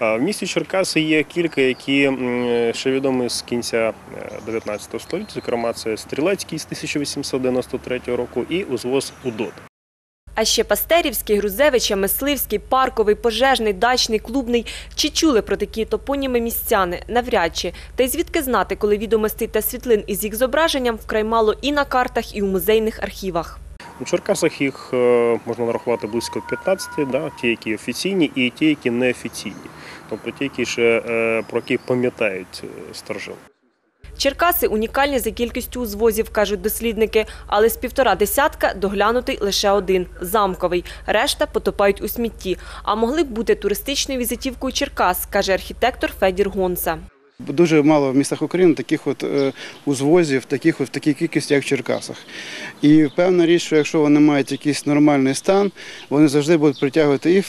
В місті Черкаси є кілька, які ще відомі з кінця е, 19 століття. Зокрема, це Стрілецький з 1893 року і узвоз Удод. А ще Пастерівський, Грузевича, Мисливський, Парковий, Пожежний, Дачний, Клубний. Чи чули про такі топоніми містяни? Навряд чи. Та й звідки знати, коли відомостей та світлин із їх зображенням вкрай мало і на картах, і у музейних архівах. У Черкасах їх е, можна нарахувати близько 15, да, ті, які офіційні, і ті, які неофіційні. Тобто ті, які ще е, про які пам'ятають е, старожили. Черкаси унікальні за кількістю узвозів, кажуть дослідники, але з півтора десятка доглянутий лише один – замковий. Решта потопають у смітті. А могли б бути туристичною візитівкою Черкас, каже архітектор Федір Гонца. Дуже мало в містах України таких от е, узвозів, таких от в такій кількості, як в Черкасах. І певна річ, що якщо вони мають якийсь нормальний стан, вони завжди будуть притягувати і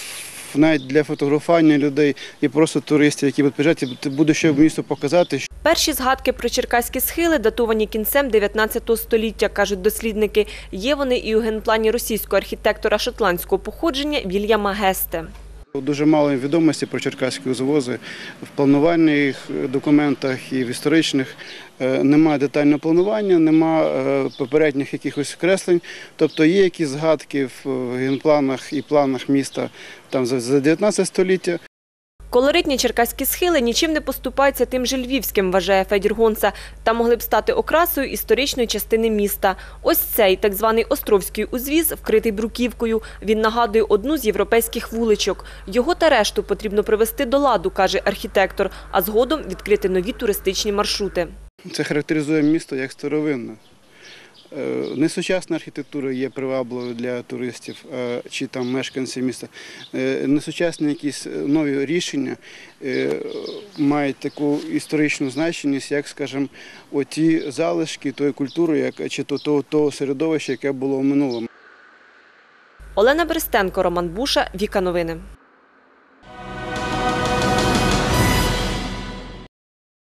навіть для фотографування людей, і просто туристів, які будуть приїжджати, і буде що в місту показати, Перші згадки про черкаські схили датовані кінцем 19 століття, кажуть дослідники. Є вони і у генплані російського архітектора шотландського походження Вільяма Гесте. Дуже мало відомості про черкаські узвози в планувальних документах і в історичних. Е, Немає детального планування, немає попередніх якихось креслень. Тобто є якісь згадки в генпланах і планах міста там за 19 століття. Колоритні черкаські схили нічим не поступаються тим же львівським, вважає Федір Гонца, та могли б стати окрасою історичної частини міста. Ось цей так званий Островський узвіз, вкритий бруківкою. Він нагадує одну з європейських вуличок. Його та решту потрібно привести до ладу, каже архітектор, а згодом відкрити нові туристичні маршрути. Це характеризує місто як старовинне. Е, Несучасна архітектура є привабливою для туристів е, чи там мешканців міста. Е, Несучасні якісь нові рішення е, мають таку історичну значення, як, скажімо, оті залишки тої культури, чи то, того середовища, яке було в минулому. Олена Берестенко, Роман Буша, Віка Новини.